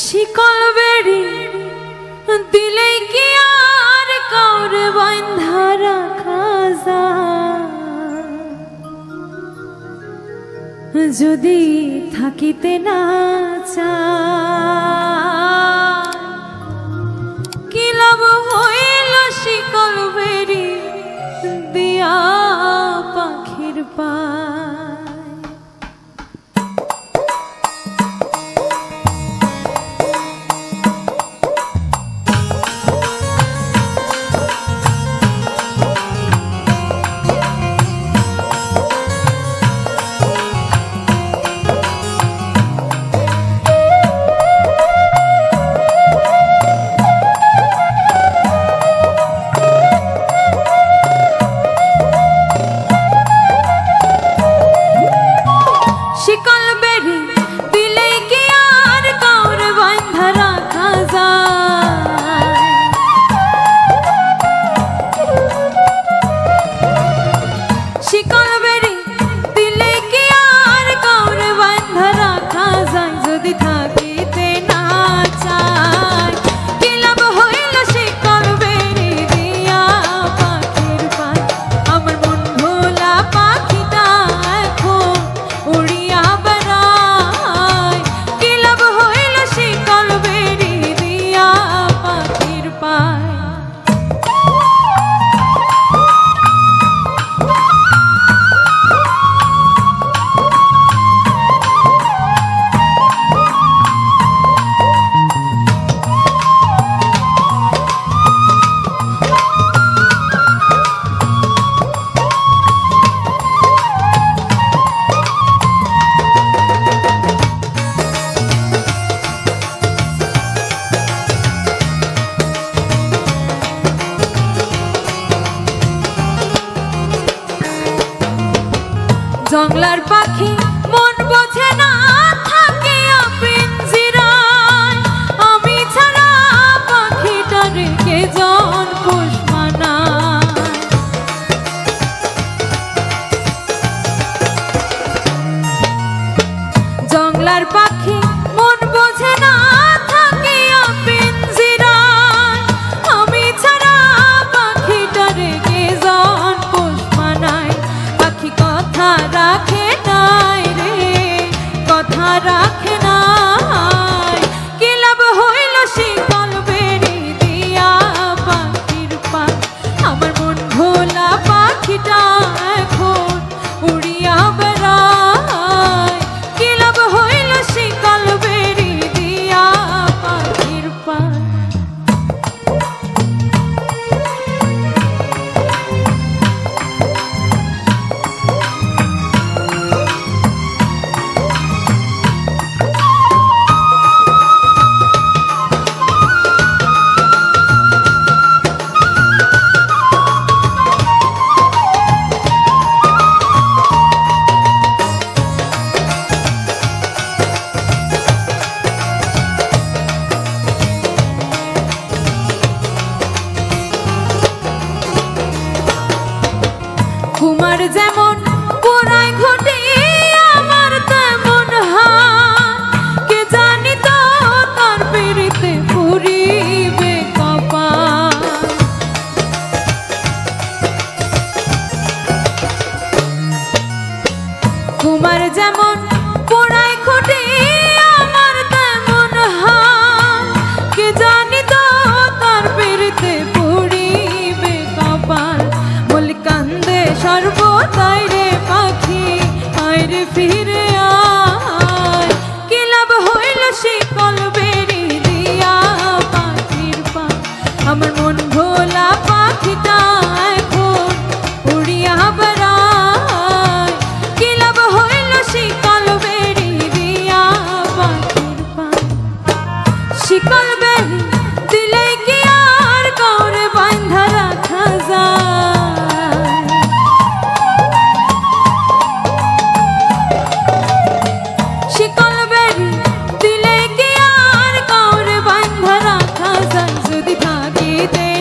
শিকল বেড়ি দিলে কি আর কাউর বান্ধা রাখা যদি থাকিতে না চা কি লাভ হইল শিকল বেড়ি দিয়া পাখির পা? থাক। জংলার পাখি মন বোঝে না। কথা রাখে নাই রে কথা রাখে তাই রে পাখি আয় রে ফিরে যদি থাকিতে